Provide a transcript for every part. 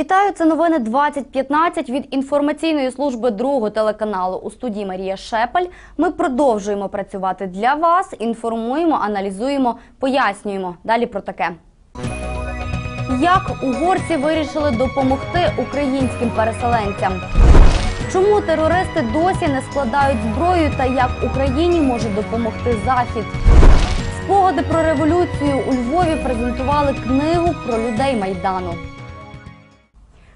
Вітаю, це новини 2015 від інформаційної служби другого телеканалу у студії Марія Шепель. Ми продовжуємо працювати для вас, інформуємо, аналізуємо, пояснюємо. Далі про таке. Як угорці вирішили допомогти українським переселенцям? Чому терористи досі не складають зброю та як Україні може допомогти Захід? Спогади про революцію у Львові презентували книгу про людей Майдану.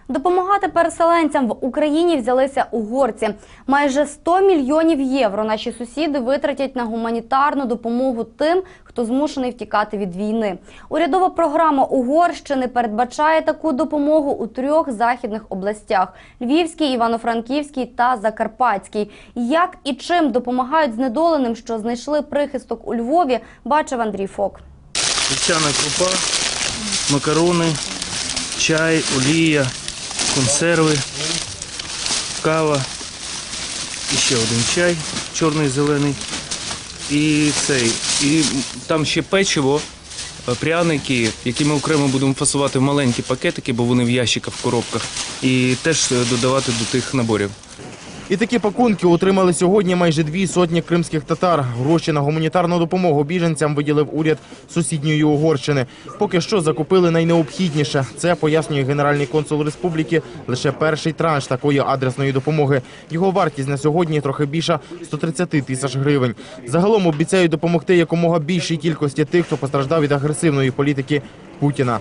Допомагати переселенцям в Україні взялися угорці. Майже 100 мільйонів євро наші сусіди витратять на гуманітарну допомогу тим, хто змушений втікати від війни. Урядова програма Угорщини передбачає таку допомогу у трьох західних областях: Львівській, Івано-Франківській та Закарпатській. Як і чим допомагають знедоленим, що знайшли прихисток у Львові, бачив Андрій Фок. Вівсяна крупа, макарони, чай, олія, консерви, кава, і ще один чай, чорний зелений. І цей. І там ще печиво, е, пряники, які ми окремо будемо фасувати в маленькі пакетики, бо вони в ящиках, в коробках, і теж е, додавати до тих наборів. І такі пакунки отримали сьогодні майже дві сотні кримських татар. Гроші на гуманітарну допомогу біженцям виділив уряд сусідньої Угорщини. Поки що закупили найнеобхідніше. Це пояснює генеральний консул республіки. Лише перший транш такої адресної допомоги. Його вартість на сьогодні трохи більша 130 тисяч гривень. Загалом обіцяють допомогти якомога більшій кількості тих, хто постраждав від агресивної політики Путіна.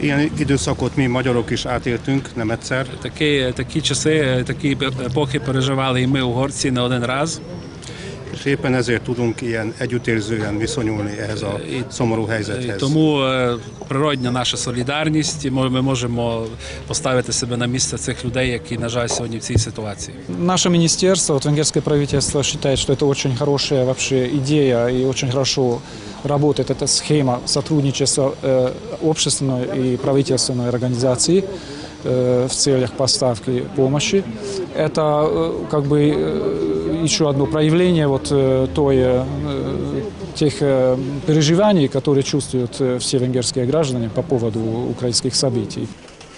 Ilyen időszakot mi magyarok is átéltünk, nem egyszer. Такі, такі часи, такі епохи переживали і ми, угорці, не один раз. És éppen ezért tudunk ilyen együttérzően viszonyulni ehhez a szomorú І helyzethez. тому е, природня наша солідарність, і ми ми можемо поставити себе на місце цих людей, які, на жаль, сьогодні в цій ситуації. Наше министерство, вот венгерское правительство считает, что это очень хорошая вообще идея и очень хорошо работает эта схема сотрудничества э, общественной и правительственной организации э, в целях поставки помощи. Это э, как бы э, еще одно проявление вот э, той, э, тех э, переживаний, которые чувствуют э, все венгерские граждане по поводу украинских событий.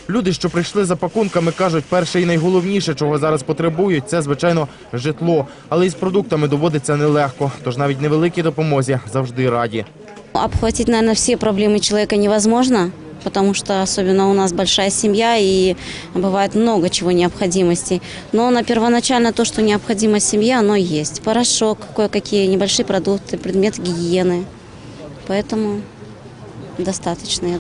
Люди, що прийшли за пакунками, кажуть, перше і найголовніше, чого зараз потребують, це звичайно житло. Але із продуктами доводиться нелегко. Тож навіть невеликій допомозі завжди раді. Обхватить, наверное, все проблемы человека невозможно, потому что особенно у нас большая семья и бывает много чего необходимостей. Но на первоначально то, что необходимо семье, оно есть. Порошок, кое-какие небольшие продукты, предметы гигиены. Поэтому достаточно.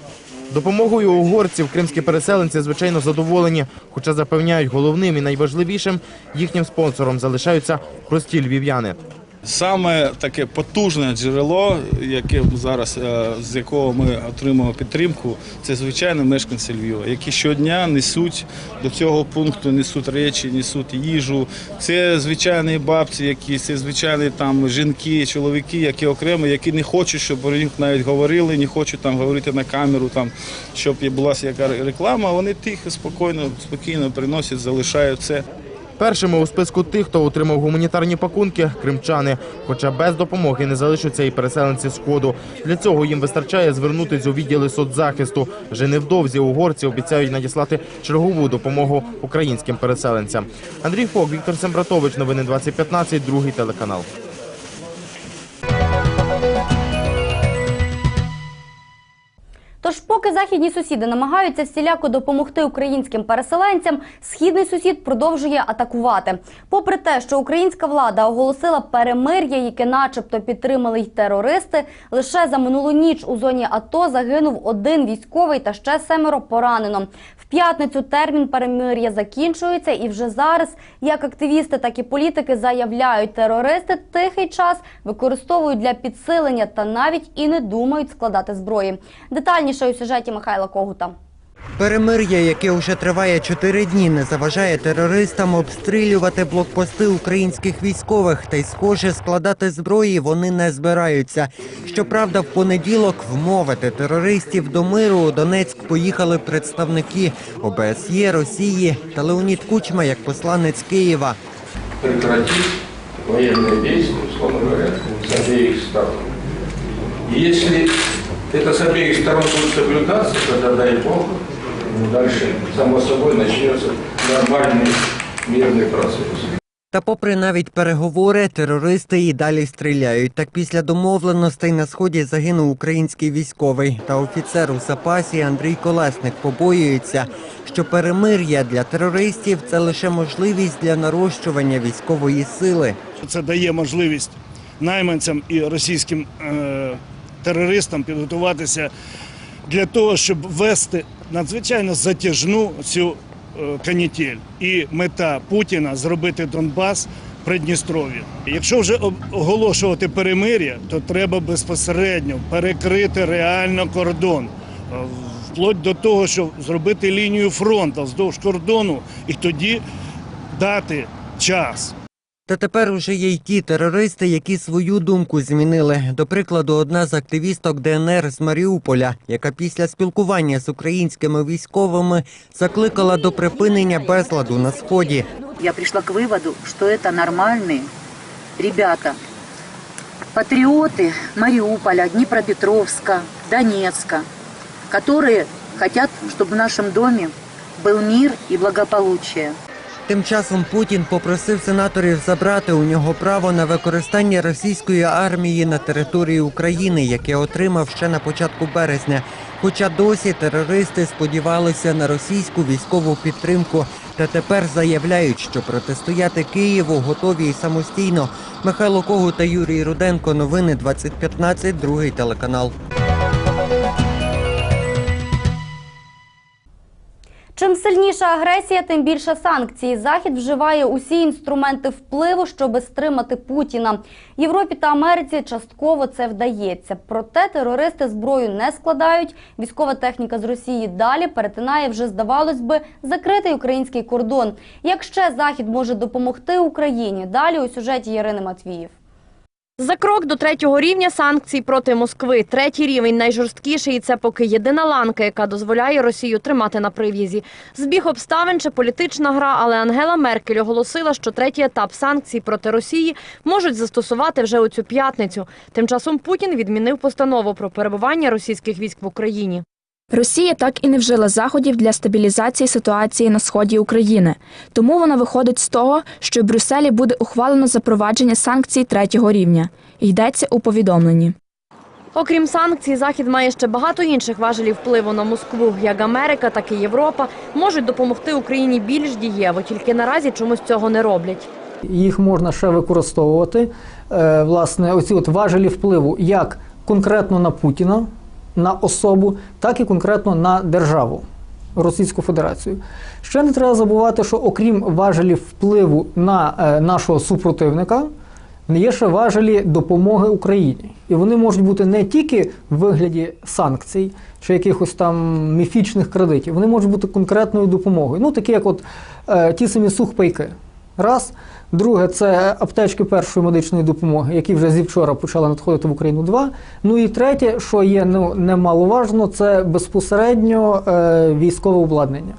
Допомогою угорців кримські переселенці звичайно задоволені, хоча запевняють, головним і найважливішим їхнім спонсором залишаються прості львів'яни. Саме таке потужне джерело, яке зараз е, з якого ми отримуємо підтримку, це звичайно мешканці Львова, які щодня несуть до цього пункту, несуть речі, несуть їжу. Це звичайні бабці, які це звичайні там жінки, чоловіки, які окремо, які не хочуть, щоб про них навіть говорили, не хочуть там говорити на камеру, там щоб була яка реклама. Вони тихо, спокійно, спокійно приносять, залишають це. Першими у списку тих, хто отримав гуманітарні пакунки – кримчани. Хоча без допомоги не залишаться і переселенці Сходу. Для цього їм вистачає звернутись у відділи соцзахисту. Вже невдовзі угорці обіцяють надіслати чергову допомогу українським переселенцям. Андрій Фок, Віктор Сембратович, Новини 2015, другий телеканал. Західні сусіди намагаються всіляко допомогти українським переселенцям, східний сусід продовжує атакувати. Попри те, що українська влада оголосила перемир'я, яке, начебто, підтримали й терористи, лише за минулу ніч у зоні АТО загинув один військовий та ще семеро поранено. П'ятницю термін перемир'я закінчується, і вже зараз як активісти, так і політики заявляють, терористи тихий час використовують для підсилення та навіть і не думають складати зброї. Детальніше у сюжеті Михайла Когута. Перемир'я, яке вже триває чотири дні, не заважає терористам обстрілювати блокпости українських військових, та й, схоже, складати зброї вони не збираються. Щоправда, в понеділок вмовити терористів до миру у Донецьк поїхали представники ОБСЄ, Росії та Леонід Кучма як посланець Києва. военные действия, условно говоря, с обеих сторон. Если это с обеих сторон будет соблюдаться, тогда, дай Бог, Поэтому дальше, само собой, начнется нормальный мирный процесс. Та попри навіть переговори, терористи і далі стріляють. Так після домовленостей на сході загинув український військовий та офіцер у запасі Андрій Колесник побоюється, що перемир'я для терористів це лише можливість для нарощування військової сили. Це дає можливість найманцям і російським е, терористам підготуватися для того, щоб вести надзвичайно затяжну цю е, канітель. І мета Путіна зробити Донбас Придністров'я. Якщо вже оголошувати перемир'я, то треба безпосередньо перекрити реально кордон. Е, Вплоть до того, щоб зробити лінію фронту вздовж кордону і тоді дати час. Та тепер уже є й ті терористи, які свою думку змінили. До прикладу, одна з активісток ДНР з Маріуполя, яка після спілкування з українськими військовими закликала до припинення безладу на сході. Я пришла к выводу, что это нормальные ребята, патриоты Мариуполя, Днепропетровска, Донецка, которые хотят, чтобы в нашем доме был мир и благополучие. Тим часом Путін попросив сенаторів забрати у нього право на використання російської армії на території України, яке отримав ще на початку березня. Хоча досі терористи сподівалися на російську військову підтримку, та тепер заявляють, що протистояти Києву готові і самостійно. Михайло Когут та Юрій Руденко. Новини 2015, другий телеканал. Чим сильніша агресія, тим більше санкцій. Захід вживає усі інструменти впливу, щоби стримати Путіна. Європі та Америці частково це вдається. Проте терористи зброю не складають. Військова техніка з Росії далі перетинає вже, здавалось би, закритий український кордон. Як ще Захід може допомогти Україні? Далі у сюжеті Ярини Матвіїв. За крок до третього рівня санкцій проти Москви. Третій рівень найжорсткіший. І це поки єдина ланка, яка дозволяє Росію тримати на прив'язі. Збіг обставин чи політична гра, але Ангела Меркель оголосила, що третій етап санкцій проти Росії можуть застосувати вже у цю п'ятницю. Тим часом Путін відмінив постанову про перебування російських військ в Україні. Росія так і не вжила заходів для стабілізації ситуації на сході України. Тому вона виходить з того, що в Брюсселі буде ухвалено запровадження санкцій третього рівня. Йдеться у повідомленні. Окрім санкцій, Захід має ще багато інших важелів впливу на Москву. Як Америка, так і Європа можуть допомогти Україні більш дієво, тільки наразі чомусь цього не роблять. Їх можна ще використовувати. Е, Власне, оці от важелі впливу як конкретно на Путіна, на особу, так і конкретно на державу. Російську Федерацію. Ще не треба забувати, що окрім важелів впливу на е, нашого супротивника, є ще важелі допомоги Україні. І вони можуть бути не тільки в вигляді санкцій чи якихось там міфічних кредитів, вони можуть бути конкретною допомогою. Ну, такі як от е, ті самі сухпайки. Раз. Друге, це аптечки першої медичної допомоги, які вже зі вчора почали надходити в Україну. Два. Ну і третє, що є ну, немаловажно, це безпосередньо е, військове обладнання.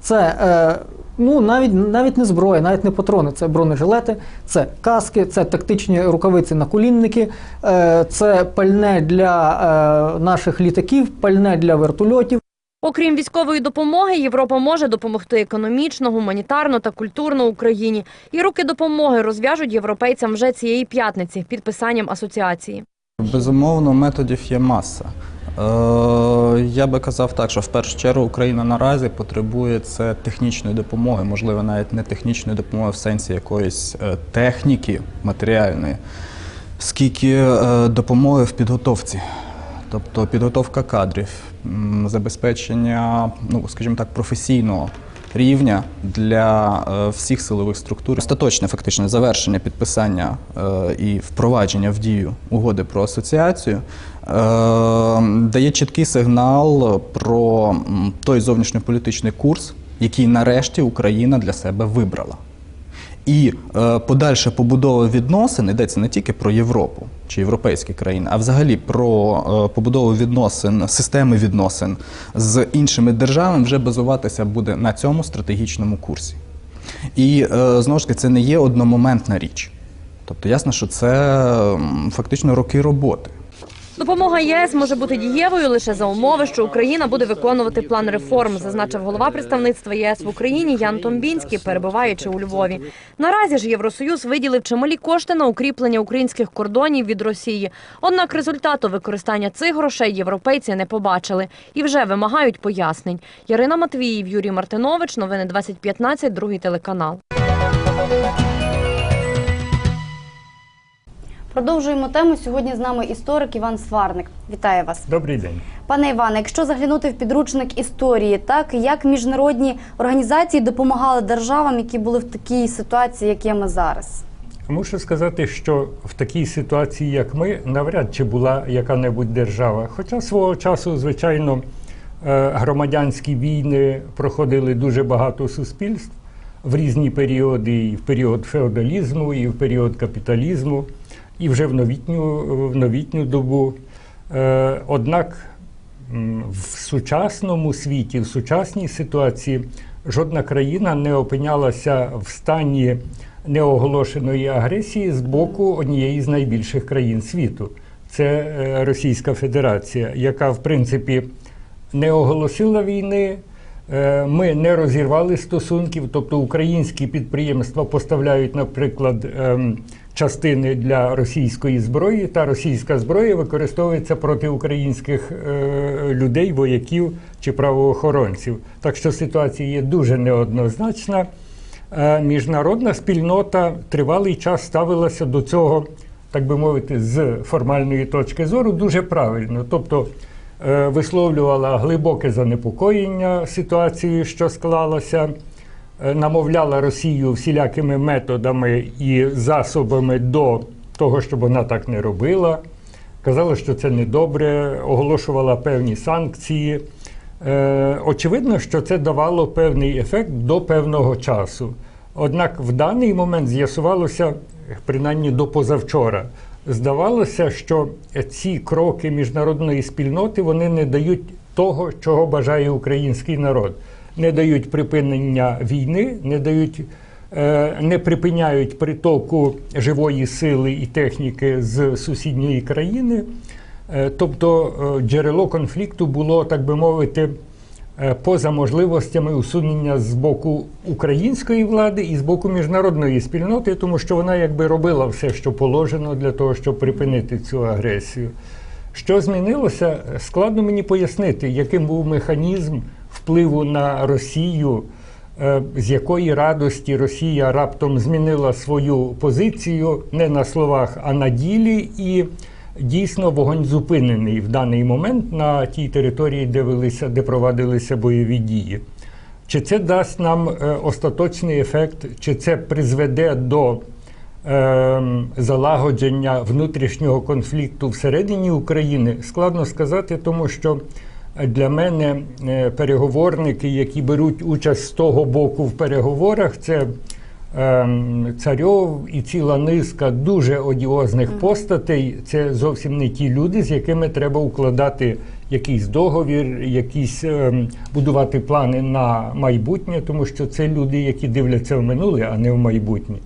Це е, ну, навіть, навіть не зброя, навіть не патрони, це бронежилети, це каски, це тактичні рукавиці наколінники, е, це пальне для е, наших літаків, пальне для вертольотів. Окрім військової допомоги, Європа може допомогти економічно, гуманітарно та культурно Україні. І руки допомоги розв'яжуть європейцям вже цієї п'ятниці підписанням асоціації. Безумовно, методів є маса. Е, я би казав так, що в першу чергу Україна наразі потребує це технічної допомоги, можливо, навіть не технічної допомоги в сенсі якоїсь е, техніки матеріальної, скільки е, допомоги в підготовці. Тобто підготовка кадрів, забезпечення, ну скажімо так, професійного рівня для е, всіх силових структур. Остаточне фактичне завершення підписання е, і впровадження в дію угоди про асоціацію е, дає чіткий сигнал про той зовнішньополітичний курс, який нарешті Україна для себе вибрала. І е, подальша побудова відносин йдеться не тільки про Європу чи європейські країни, а взагалі про е, побудову відносин, системи відносин з іншими державами вже базуватися буде на цьому стратегічному курсі. І е, знову ж таки, це не є одномоментна річ. Тобто, ясно, що це фактично роки роботи. Допомога ЄС може бути дієвою лише за умови, що Україна буде виконувати план реформ, зазначив голова представництва ЄС в Україні Ян Томбінський, перебуваючи у Львові. Наразі ж Євросоюз виділив чималі кошти на укріплення українських кордонів від Росії. Однак результату використання цих грошей європейці не побачили і вже вимагають пояснень. Ярина Матвіїв, Юрій Мартинович, новини 2015, другий телеканал. Продовжуємо тему. Сьогодні з нами історик Іван Сварник. Вітаю вас. Добрий день. Пане Іване, якщо заглянути в підручник історії, так як міжнародні організації допомагали державам, які були в такій ситуації, як є ми зараз? Мушу сказати, що в такій ситуації, як ми, навряд чи була яка-небудь держава. Хоча свого часу, звичайно, е, громадянські війни проходили дуже багато суспільств в різні періоди, і в період феодалізму, і в період капіталізму, і вже в новітню, в новітню добу. Е, Однак в сучасному світі, в сучасній ситуації жодна країна не опинялася в стані неоголошеної агресії з боку однієї з найбільших країн світу. Це е, Російська Федерація, яка, в принципі, не оголосила війни. Е, Ми не розірвали стосунків, тобто українські підприємства поставляють, наприклад, ем, частини для російської зброї, та російська зброя використовується проти українських е, людей, вояків чи правоохоронців. Так що ситуація є дуже неоднозначна. Е, Міжнародна спільнота тривалий час ставилася до цього, так би мовити, з формальної точки зору дуже правильно. Тобто висловлювала глибоке занепокоєння ситуацією, що склалася, е, намовляла Росію всілякими методами і засобами до того, щоб вона так не робила. Казала, що це недобре, оголошувала певні санкції. Е, очевидно, що це давало певний ефект до певного часу. Однак в даний момент з'ясувалося, принаймні до позавчора, здавалося, що ці кроки міжнародної спільноти вони не дають того, чого бажає український народ. Не дають припинення війни, не дають, е, не припиняють притоку живої сили і техніки з сусідньої країни. Е, Тобто е, джерело конфлікту було, так би мовити, поза можливостями усунення з боку української влади і з боку міжнародної спільноти, тому що вона якби робила все, що положено для того, щоб припинити цю агресію. Що змінилося, складно мені пояснити, яким був механізм впливу на Росію, е, з якої радості Росія раптом змінила свою позицію не на словах, а на ділі. І дійсно вогонь зупинений в даний момент на тій території, де велися, де провадилися бойові дії. Чи це дасть нам е, остаточний ефект, чи це призведе до е, залагодження внутрішнього конфлікту всередині України, складно сказати, тому що для мене е, переговорники, які беруть участь з того боку в переговорах, це Царьов і ціла низка дуже одіозних постатей. Це зовсім не ті люди, з якими треба укладати якийсь договір, якісь ем, будувати плани на майбутнє, тому що це люди, які дивляться в минуле, а не в майбутнє.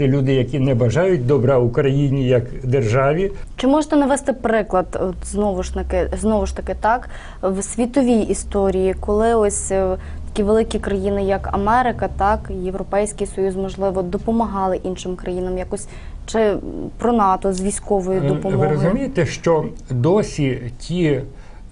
Це люди, які не бажають добра Україні як державі. Чи можете навести приклад от, знову ж таки, знову ж таки так в світовій історії, коли ось е, такі великі країни, як Америка, так Європейський Союз, можливо, допомагали іншим країнам якось чи про НАТО з військовою Е, допомогою? Ви розумієте, що досі ті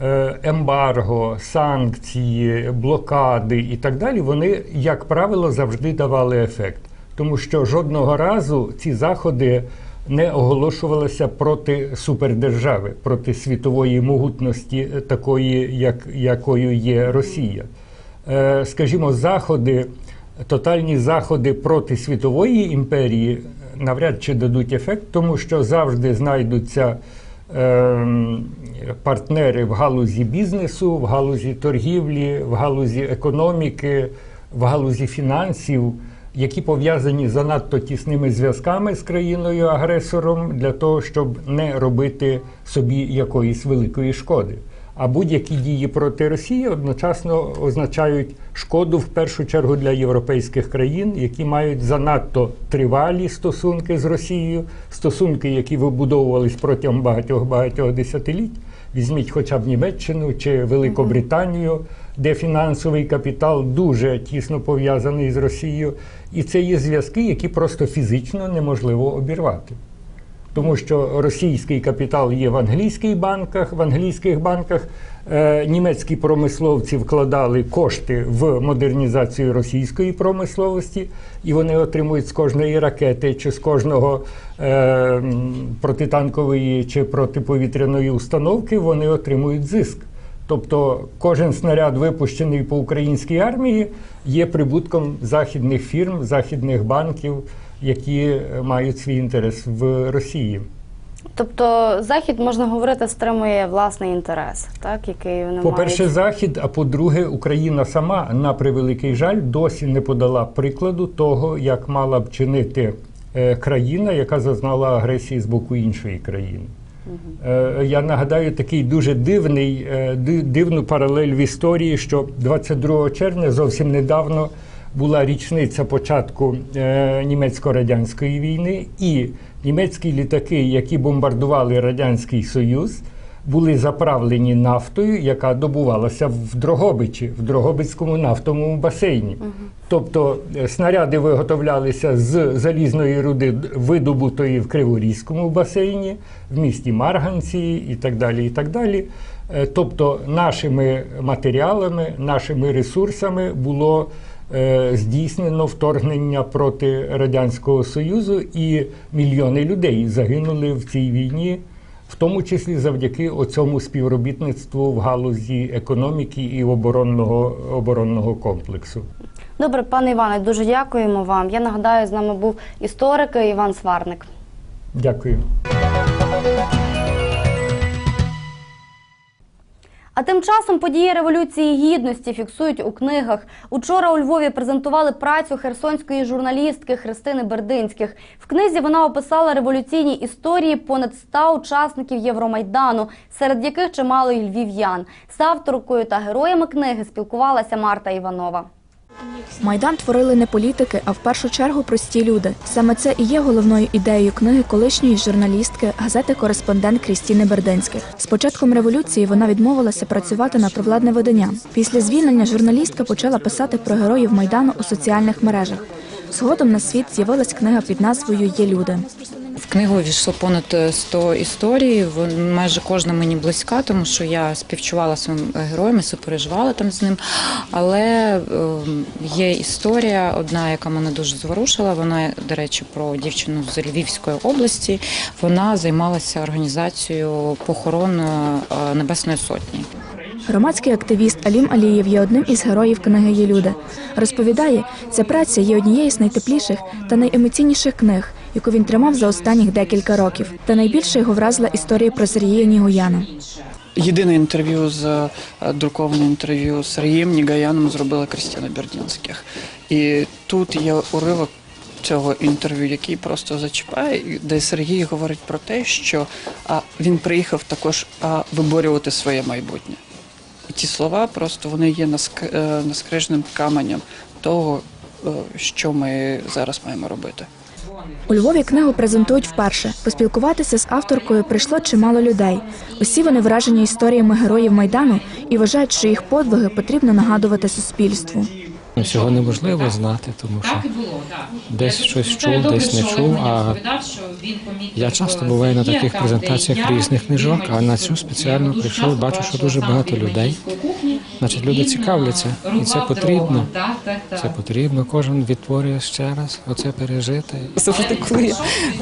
е, ембарго, санкції, блокади і так далі, вони, як правило, завжди давали ефект. Тому що жодного разу ці заходи не оголошувалися проти супердержави, проти світової могутності, такої, як, якою є Росія. Е, скажімо, заходи, тотальні заходи проти світової імперії навряд чи дадуть ефект, тому що завжди знайдуться ем, партнери в галузі бізнесу, в галузі торгівлі, в галузі економіки, в галузі фінансів, які пов'язані занадто тісними зв'язками з країною-агресором для того, щоб не робити собі якоїсь великої шкоди. А будь-які дії проти Росії одночасно означають шкоду в першу чергу для європейських країн, які мають занадто тривалі стосунки з Росією, стосунки, які вибудовувались протягом багатьох багатьох десятиліть. Візьміть хоча б Німеччину чи Великобританію, де фінансовий капітал дуже тісно пов'язаний з Росією, і це є зв'язки, які просто фізично неможливо обірвати. Тому що російський капітал є в англійських банках, в англійських банках е, німецькі промисловці вкладали кошти в модернізацію російської промисловості, і вони отримують з кожної ракети чи з кожного е, протитанкової чи протиповітряної установки, вони отримують зиск. Тобто кожен снаряд, випущений по українській армії, є прибутком західних фірм, західних банків, які мають свій інтерес в Росії. Тобто захід можна говорити стримує власний інтерес, так який вони По-перше, мають. Захід, а по-друге, Україна сама, на превеликий жаль, досі не подала прикладу того, як мала б чинити е, країна, яка зазнала агресії з боку іншої країни. Е, Я нагадаю такий дуже дивний, е, дивну паралель в історії, що 22 червня зовсім недавно була річниця початку е, німецько-радянської війни, і німецькі літаки, які бомбардували Радянський Союз, були заправлені нафтою, яка добувалася в Дрогобичі, в Дрогобицькому нафтовому басейні. Тобто е, снаряди виготовлялися з залізної руди, видобутої в Криворізькому басейні, в місті Марганці і так далі. І так далі. Е, Тобто нашими матеріалами, нашими ресурсами було здійснено вторгнення проти Радянського Союзу, і мільйони людей загинули в цій війні в тому числі завдяки оцьому співробітництву в галузі економіки і оборонного, оборонного комплексу. Добре, пане Іване, дуже дякуємо вам. Я нагадаю, з нами був історик Іван Сварник. Дякую. А тим часом події революції гідності фіксують у книгах. Учора у Львові презентували працю херсонської журналістки Христини Бердинських. В книзі вона описала революційні історії понад ста учасників Євромайдану, серед яких чимало й львів'ян. З авторкою та героями книги спілкувалася Марта Іванова. Майдан творили не політики, а в першу чергу прості люди. Саме це і є головною ідеєю книги колишньої журналістки газети Кореспондент Крістіни Бердинських. З початком революції вона відмовилася працювати на провладне видання. Після звільнення журналістка почала писати про героїв майдану у соціальних мережах. Згодом на світ з'явилась книга під назвою Є люди. Книгу війшло понад е, 100 історій. Майже кожна мені близька, тому що я співчувала своїм е, героям і сопереживала там з ним. Але е, є історія, одна, яка мене дуже зворушила. Вона, до речі, про дівчину з Львівської області. Вона займалася організацією похорон е, Небесної Сотні. Громадський активіст Алім Алієв є одним із героїв книги Є люди. Розповідає, ця праця є однією з найтепліших та найемоційніших книг, яку він тримав за останніх декілька років. Та найбільше його вразила історія про Сергія Нігуяна. Єдине інтерв'ю з е, друковане інтерв'ю з Сергієм Нігаяном зробила Крістіна Бердінських. І тут є уривок цього інтерв'ю, який просто зачіпає, де Сергій говорить про те, що він приїхав також виборювати своє майбутнє. І ті слова просто вони є е, наскрижним каменем того, е, що ми зараз маємо робити. У Львові книгу презентують вперше. Поспілкуватися з авторкою прийшло чимало людей. Усі вони вражені історіями героїв майдану і вважають, що їх подвиги потрібно нагадувати суспільству. Всього неможливо знати, тому що десь щось чув, десь не чув. А я часто буваю на таких презентаціях різних книжок, а на цю спеціально прийшов, бачу, що дуже багато людей. Значить, люди цікавляться, і це потрібно. Це потрібно. Кожен відтворює ще раз оце пережити. Завжди, коли,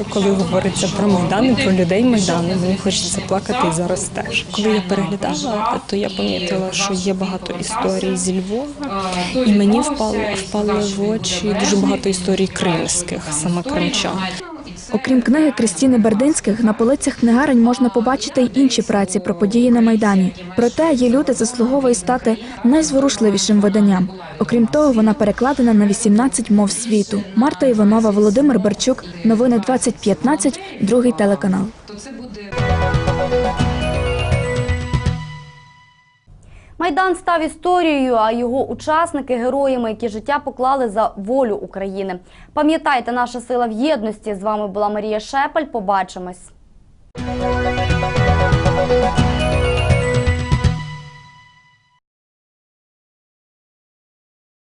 коли говориться про Майдан про людей Майдану, мені хочеться плакати і зараз теж. Коли я переглядала, то я помітила, що є багато історій зі Львова, і мені впало, впало в очі дуже багато історій кримських, саме кримчан. Окрім книги Крістіни Бердинських, на полицях книгарень можна побачити й інші праці про події на майдані. Проте її люди заслуговує стати найзворушливішим виданням. Окрім того, вона перекладена на 18 мов світу. Марта Іванова, Володимир Барчук. Новини 2015, другий телеканал. Майдан став історією, а його учасники героями, які життя поклали за волю України. Пам'ятайте, наша сила в єдності. З вами була Марія Шепель. Побачимось.